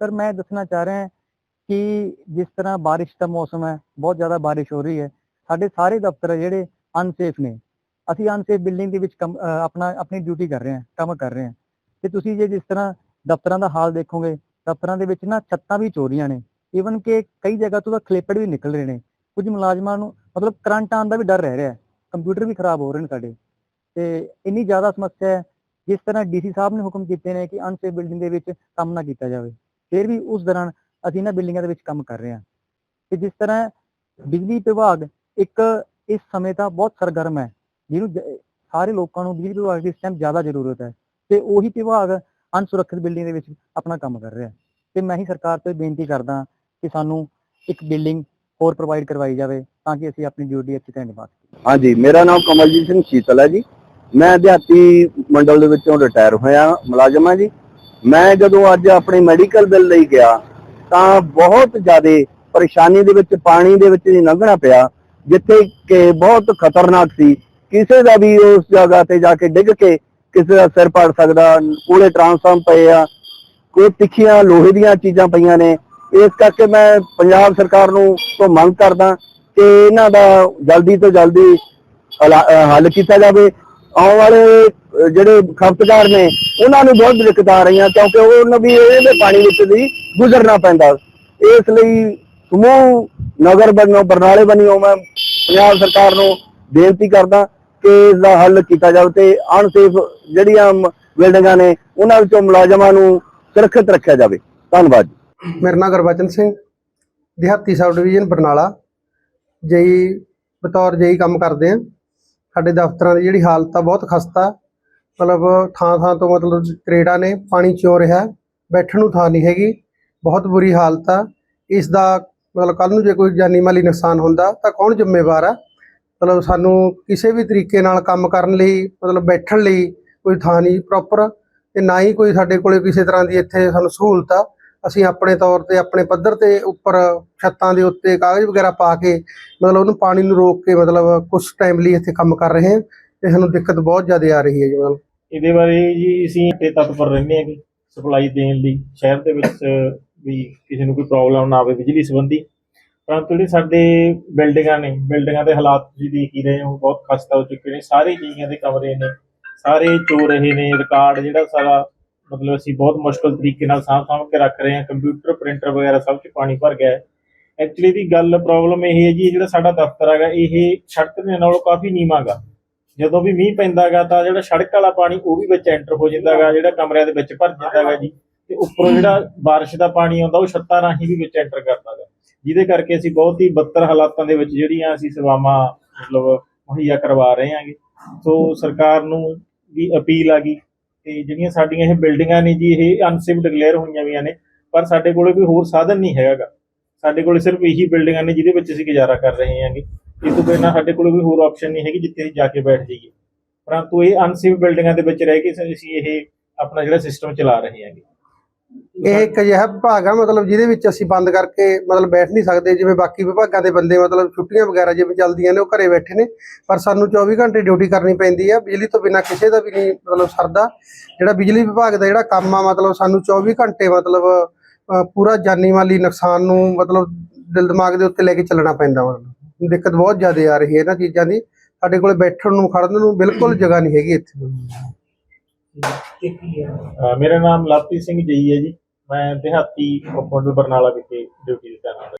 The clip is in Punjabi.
ਸਰ ਮੈਂ ਦੱਸਣਾ ਚਾਹ ਰਿਹਾ ਹਾਂ ਕਿ ਜਿਸ ਤਰ੍ਹਾਂ ਬਾਰਿਸ਼ ਦਾ ਮੌਸਮ ਹੈ, ਬਹੁਤ ਜ਼ਿਆਦਾ ਬਾਰਿਸ਼ ਹੋ ਰਹੀ ਹੈ, ਸਾਡੇ ਸਾਰੇ ਦਫ਼ਤਰ ਜਿਹੜੇ ਅਨਸੇਫ ਨੇ। ਅਸੀਂ ਅਨਸੇਫ ਬਿਲਡਿੰਗ ਦੇ ਵਿੱਚ ਕੰਮ ਆਪਣਾ, ਆਪਣੀ ਡਿਊਟੀ ਕਰ ਰਹੇ ਹਾਂ, ਕੰਮ ਕਰ ਰਹੇ ਹਾਂ। ਤੇ ਤੁਸੀਂ ਜੇ ਜਿਸ ਤਰ੍ਹਾਂ ਦਫ਼ਤਰਾਂ ਦਾ ਹਾਲ ਦੇਖੋਗੇ, ਦਫ਼ਤਰਾਂ ਦੇ ਵਿੱਚ ਨਾ ਛੱਤਾਂ ਵੀ ਚੋਰੀਆਂ ਨੇ। ਈਵਨ ਕਿ ਕਈ ਜਗ੍ਹਾ ਤੋਂ ਤਾਂ ਖਲੇਪੜ ਵੀ ਨਿਕਲ ਰਹੇ ਨੇ। ਕੁਝ ਮੁਲਾਜ਼ਮਾਂ ਨੂੰ ਮਤਲਬ ਕਰੰਟ ਆਉਣ ਦਾ ਵੀ ਡਰ ਰਹਿ ਰਿਹਾ ਹੈ। ਕੰਪਿਊਟਰ ਵੀ ਖਰਾਬ ਹੋ ਰਹੇ ਨੇ ਸਾਡੇ। ਤੇ ਇੰਨੀ ਜ਼ਿਆਦਾ ਸਮੱਸਿਆ ਹੈ, ਜਿਸ ਤਰ੍ਹਾਂ ਡੀਸੀ ਸਾਹਿਬ ਨੇ ਹੁਕਮ ਕੀਤੇ ਨੇ ਕਿ ਅਨਸੇਫ ਬਿਲਡਿੰਗ ਦੇ ਵਿੱਚ ਕੰਮ ਨਾ ਕੀਤਾ ਜਾਵੇ। ਫਿਰ ਵੀ ਉਸ ਦੌਰਾਨ ਅਸੀਂ ਇਹਨਾਂ ਬਿਲਡਿੰਗਾਂ ਦੇ ਵਿੱਚ ਕੰਮ ਕਰ ਰਹੇ ਹਾਂ। ਤੇ ਜਿਸ ਤਰ੍ਹਾਂ ਬਿਜਲੀ ਵਿਭਾਗ ਇੱਕ ਇਸ ਸਮੇਂ ਤਾਂ ਬਹੁਤ ਸਰਗਰਮ ਹੈ, ਜਿਹਨੂੰ ਸਾਰੇ ਲੋਕਾਂ ਨੂੰ ਬਿਜਲੀ ਵਿਭਾਗ ਦੀ ਇਸ ਟਾਈਮ ਜ਼ਿਆਦਾ ਜ਼ਰੂਰਤ ਹੈ ਤੇ ਉਹੀ ਵਿਭਾਗ ਅਨਸੁਰੱਖਿਅਤ ਬਿਲਡਿੰਗ ਦੇ ਵਿੱਚ ਆਪਣਾ ਕੰਮ ਕਰ ਰਿਹਾ। ਤੇ ਮੈਂ ਹੀ ਸਰਕਾਰ ਤੋਂ ਬੇਨਤੀ ਕਰਦਾ ਕਿ ਸਾਨੂੰ ਇੱਕ ਬਿਲਡਿੰਗ ਹੋਰ ਪ੍ਰੋਵਾਈਡ ਕਰਵਾਈ ਜਾਵੇ ਤਾਂ ਕਿ ਅਸੀਂ ਆਪਣੀ ਡਿਊਟੀ ਅੱਛੀ ਤਰ੍ਹਾਂ ਨਿਭਾ ਸਕੀਏ। ਹਾਂਜੀ, ਮੇਰਾ ਨਾਮ ਕਮਲਜੀਤ ਸਿੰਘ ਸ਼ੀਤਲ ਹੈ ਜੀ। ਮੈਂ ਅਧਿਆਤੀ ਮੰਡਲ ਦੇ ਵਿੱਚੋਂ ਰਿਟਾਇਰ ਹੋਇਆ, ਮੁਲਾਜ਼ਮ ਹਾਂ ਜੀ। ਮੈਂ ਜਦੋਂ ਅੱਜ ਆਪਣੇ ਮੈਡੀਕਲ ਬਿੱਲ ਲਈ ਗਿਆ, ਤਾਂ ਬਹੁਤ ਜ਼ਿਆਦਾ ਪਰੇਸ਼ਾਨੀ ਦੇ ਵਿੱਚ, ਪਾਣੀ ਦੇ ਵਿੱਚ ਲੰਘਣਾ ਪਿਆ, ਜਿੱਥੇ ਕਿ ਬਹੁਤ ਖਤਰਨਾਕ ਸੀ। ਕਿਸੇ ਦਾ ਵੀ ਉਸ ਜਗ੍ਹਾ ਤੇ ਜਾ ਕੇ ਡਿੱਗ ਕੇ ਕਿਸੇ ਦਾ ਸਿਰ ਪਾੜ ਸਕਦਾ, ਕੋਲੇ ਟਰਾਂਸਫਾਰਮ ਪਏ ਆ, ਕੋਈ ਤਿੱਖੀਆਂ ਲੋਹੇ ਦੀਆਂ ਚੀਜ਼ਾਂ ਪਈਆਂ ਨੇ। ਇਸ ਕਰਕੇ ਮੈਂ ਪੰਜਾਬ ਸਰਕਾਰ ਨੂੰ ਤੋਂ ਮੰਗ ਕਰਦਾ ਕਿ ਇਹਨਾਂ ਦਾ ਜਲਦੀ ਤੋਂ ਜਲਦੀ ਹਲਾ- ਹੱਲ ਕੀਤਾ ਜਾਵੇ। ਆਉਣ ਵਾਲੇ ਜਿਹੜੇ ਖਪਤਕਾਰ ਨੇ ਉਹਨਾਂ ਨੂੰ ਬਹੁਤ ਦਿੱਕਤ ਆ ਰਹੀਆਂ, ਕਿਉਂਕਿ ਉਹਨਾਂ ਵੀ ਇਹਦੇ ਪਾਣੀ ਵਿੱਚ ਵੀ ਗੁਜ਼ਰਨਾ ਪੈਂਦਾ। ਇਸ ਲਈ ਸਮੂਹ ਨਗਰ ਬਣੋ, ਬਰਨਾਲੇ ਬਣਿਓ, ਮੈਂ ਪੰਜਾਬ ਸਰਕਾਰ ਨੂੰ ਬੇਨਤੀ ਕਰਦਾ ਕਿ ਇਸ ਦਾ ਹੱਲ ਕੀਤਾ ਜਾਵੇ ਤੇ ਅਨਸੇਫ ਜਿਹੜੀਆਂ ਬਿਲਡਿੰਗਾਂ ਨੇ, ਉਹਨਾਂ ਵਿੱਚੋਂ ਮੁਲਾਜ਼ਮਾਂ ਨੂੰ ਸੁਰੱਖਿਅਤ ਰੱਖਿਆ ਜਾਵੇ। ਧੰਨਵਾਦ ਮੇਰਾ ਨਾਮ ਗੁਰਬਚਨ ਸਿੰਘ, ਦਿਹਾਤੀ ਸਬ ਡਿਵੀਜ਼ਨ, ਬਰਨਾਲਾ। ਜਈ ਬਤੌਰ ਜਈ ਕੰਮ ਕਰਦੇ ਆ। ਸਾਡੇ ਦਫ਼ਤਰਾਂ ਦੀ ਜਿਹੜੀ ਹਾਲਤ ਆ, ਬਹੁਤ ਖਸਤਾ। ਮਤਲਬ ਥਾਂ ਥਾਂ ਤੋਂ ਮਤਲਬ ਤਰੇੜਾ ਨੇ ਪਾਣੀ ਚੋ ਰਿਹਾ, ਬੈਠਣ ਨੂੰ ਥਾਂ ਨਹੀਂ ਹੈਗੀ, ਬਹੁਤ ਬੁਰੀ ਹਾਲਤ ਆ। ਇਸ ਦਾ ਮਤਲਬ ਕੱਲ ਨੂੰ ਜੇ ਕੋਈ ਜਾਨੀ ਮਾਲੀ ਨੁਕਸਾਨ ਹੁੰਦਾ ਤਾਂ ਕੌਣ ਜ਼ਿੰਮੇਵਾਰ ਆ? ਮਤਲਬ ਸਾਨੂੰ ਕਿਸੇ ਵੀ ਤਰੀਕੇ ਨਾਲ ਕੰਮ ਕਰਨ ਲਈ, ਮਤਲਬ ਬੈਠਣ ਲਈ ਕੋਈ ਥਾਂ ਨਹੀਂ ਪ੍ਰੋਪਰ ਤੇ ਨਾ ਹੀ ਕੋਈ ਸਾਡੇ ਕੋਲੇ ਕਿਸੇ ਤਰ੍ਹਾਂ ਦੀ ਇੱਥੇ ਸਾਨੂੰ ਸਹੂਲਤ ਆ। ਅਸੀਂ ਆਪਣੇ ਤੌਰ ਤੇ, ਆਪਣੇ ਪੱਧਰ ਤੇ ਉੱਪਰ ਛੱਤਾਂ ਦੇ ਉੱਤੇ ਕਾਗਜ਼ ਵਗੈਰਾ ਪਾ ਕੇ ਮਤਲਬ ਉਹਨੂੰ ਪਾਣੀ ਨੂੰ ਰੋਕ ਕੇ ਮਤਲਬ ਕੁਝ ਟਾਈਮ ਲਈ ਇੱਥੇ ਕੰਮ ਕਰ ਰਹੇ ਹਾਂ, ਤੇ ਸਾਨੂੰ ਦਿੱਕਤ ਬਹੁਤ ਜ਼ਿਆਦਾ ਆ ਰਹੀ ਹੈ ਜੀ ਮਤਲਬ। ਇਹਦੇ ਬਾਰੇ ਜੀ ਅਸੀਂ ਤੇ ਤਤਪਰ ਰਹਿੰਦੇ ਹਾਂ ਕਿ ਸਪਲਾਈ ਦੇਣ ਲਈ ਸ਼ਹਿਰ ਦੇ ਵਿੱਚ ਵੀ ਕਿਸੇ ਨੂੰ ਕੋਈ ਪ੍ਰੋਬਲਮ ਨਾ ਆਵੇ ਬਿਜਲੀ ਸੰਬੰਧੀ। ਪਰੰਤੂ ਜਿਹੜੇ ਸਾਡੇ ਬਿਲਡਿੰਗਾਂ ਨੇ, ਬਿਲਡਿੰਗਾਂ ਦੇ ਹਾਲਾਤ ਤੁਸੀਂ ਦੇਖ ਹੀ ਰਹੇ ਹੋ, ਬਹੁਤ ਖਸਤਾ ਹੋ ਚੁੱਕੇ ਨੇ, ਸਾਰੇ ਜੀਆਂ ਦੇ ਕਮਰੇ ਨੇ, ਸਾਰੇ ਚੋ ਰਹੇ ਨੇ ਰਿਕਾਰਡ ਜਿਹੜਾ ਸਾਰਾ ਮਤਲਬ ਅਸੀਂ ਬਹੁਤ ਮੁਸ਼ਕਲ ਤਰੀਕੇ ਨਾਲ ਸਾਂਭ ਸਾਂਭ ਕੇ ਰੱਖ ਰਹੇ ਹਾਂ ਕੰਪਿਊਟਰ ਪ੍ਰਿੰਟਰ ਵਗੈਰਾ ਸਭ 'ਚ ਪਾਣੀ ਭਰ ਗਿਆ ਹੈ। ਐਕਚੁਅਲੀ ਦੀ ਗੱਲ ਪ੍ਰੋਬਲਮ ਇਹ ਹੈ ਜੀ ਜਿਹੜਾ ਸਾਡਾ ਦਫ਼ਤਰ ਹੈਗਾ, ਇਹ ਸੜਕ ਦੇ ਨਾਲੋਂ ਕਾਫੀ ਨੀਵਾਂਗਾ ਜਦੋਂ ਵੀ ਮੀਂਹ ਪੈਂਦਾਗਾ ਤਾਂ ਜਿਹੜਾ ਸੜਕ ਵਾਲਾ ਪਾਣੀ ਉਹ ਵੀ ਵਿੱਚ ਐਂਟਰ ਹੋ ਜਾਂਦਾਗਾ, ਜਿਹੜਾ ਕਮਰਿਆਂ ਦੇ ਵਿੱਚ ਭਰ ਜਾਂਦਾਗਾ ਜੀ। ਤੇ ਉੱਪਰੋਂ ਜਿਹੜਾ ਬਾਰਿਸ਼ ਦਾ ਪਾਣੀ ਆਉਂਦਾ, ਉਹ ਛੱਤਾਂ ਰਾਹੀਂ ਵੀ ਵਿੱਚ ਐਂਟਰ ਕਰਦਾਗਾ। ਜਿਹਦੇ ਕਰਕੇ ਅਸੀਂ ਬਹੁਤ ਹੀ ਬੱਤਰ ਹਾਲਾਤਾਂ ਦੇ ਵਿੱਚ ਜਿਹੜੀਆਂ ਅਸੀਂ ਸੇਵਾਵਾਂ, ਮਤਲਬ ਮੁਹੱਈਆ ਕਰਵਾ ਰਹੇ ਹਾਂਗੇ। ਸੋ ਸਰਕਾਰ ਨੂੰ ਵੀ ਅਪੀਲ ਆ ਗਈ ਤੇ ਜਿਹੜੀਆਂ ਸਾਡੀਆਂ ਇਹ ਬਿਲਡਿੰਗਾਂ ਨੇ ਜੀ, ਇਹ ਅਨਸੇਫ ਡਿਕਲੇਅਰ ਹੋਈਆਂ ਵੀਆਂ ਨੇ, ਪਰ ਸਾਡੇ ਕੋਲੇ ਕੋਈ ਹੋਰ ਸਾਧਨ ਨਹੀਂ ਹੈਗਾਗਾ। ਸਾਡੇ ਕੋਲੇ ਸਿਰਫ ਇਹੀ ਬਿਲਡਿੰਗਾਂ ਨੇ ਜਿਹਦੇ ਵਿੱਚ ਅਸੀਂ ਗੁਜ਼ਾਰਾ ਕਰ ਰਹੇ ਹਾਂਗੇ। ਇਸ ਤੋਂ ਬਿਨਾਂ ਸਾਡੇ ਕੋਲ ਕੋਈ ਹੋਰ ਆਪਸ਼ਨ ਨਹੀਂ ਹੈਗੀ ਜਿੱਥੇ ਅਸੀਂ ਜਾ ਕੇ ਬੈਠ ਜਾਈਏ। ਪਰੰਤੂ ਇਹ ਅਨਸੇਫ ਬਿਲਡਿੰਗਾਂ ਦੇ ਵਿੱਚ ਰਹਿ ਕੇ ਅਸੀਂ ਇਹ ਆਪਣਾ ਜਿਹੜਾ ਸਿਸਟਮ ਚਲਾ ਰਹੇ ਹਾਂਗੇ। ਇਹ ਇੱਕ ਅਜਿਹਾ ਵਿਭਾਗ ਆ, ਮਤਲਬ ਜਿਹਦੇ ਵਿੱਚ ਅਸੀਂ ਬੰਦ ਕਰਕੇ ਮਤਲਬ ਬੈਠ ਨਹੀਂ ਸਕਦੇ, ਜਿਵੇਂ ਬਾਕੀ ਵਿਭਾਗਾਂ ਦੇ ਬੰਦੇ ਮਤਲਬ ਛੁੱਟੀਆਂ ਵਗੈਰਾ ਜਿਵੇਂ ਚੱਲਦੀਆਂ ਨੇ, ਉਹ ਘਰੇ ਬੈਠੇ ਨੇ। ਪਰ ਸਾਨੂੰ 24 ਘੰਟੇ ਡਿਊਟੀ ਕਰਨੀ ਪੈਂਦੀ ਆ। ਬਿਜਲੀ ਤੋਂ ਬਿਨਾ ਕਿਸੇ ਦਾ ਵੀ ਨਹੀਂ ਮਤਲਬ ਸਰਦਾ। ਜਿਹੜਾ ਬਿਜਲੀ ਵਿਭਾਗ ਦਾ ਜਿਹੜਾ ਕੰਮ ਆ, ਮਤਲਬ ਸਾਨੂੰ 24 ਘੰਟੇ ਮਤਲਬ ਪੂਰਾ ਜਾਨੀ ਮਾਲੀ ਨੁਕਸਾਨ ਨੂੰ ਮਤਲਬ ਦਿਲ ਦਿਮਾਗ ਦੇ ਉੱਤੇ ਲੈ ਕੇ ਚੱਲਣਾ ਪੈਂਦਾ ਮਤਲਬ। ਦਿੱਕਤ ਬਹੁਤ ਜ਼ਿਆਦਾ ਆ ਰਹੀ ਹੈ ਇਹਨਾਂ ਚੀਜ਼ਾਂ ਦੀ। ਸਾਡੇ ਕੋਲ ਬੈਠਣ ਨੂੰ ਖੜਨ ਨੂੰ ਬਿਲਕੁਲ ਜਗ੍ਹਾ ਨਹੀਂ ਹੈਗੀ ਇੱਥੇ। ਮੇਰਾ ਨਾਮ ਲਵਪ੍ਰੀਤ ਸਿੰਘ ਜੀ ਹੈ ਜੀ। ਮੈਂ ਦਿਹਾਤੀ ਉਪਮੰਡਲ ਬਰਨਾਲਾ ਵਿਖੇ ਡਿਊਟੀ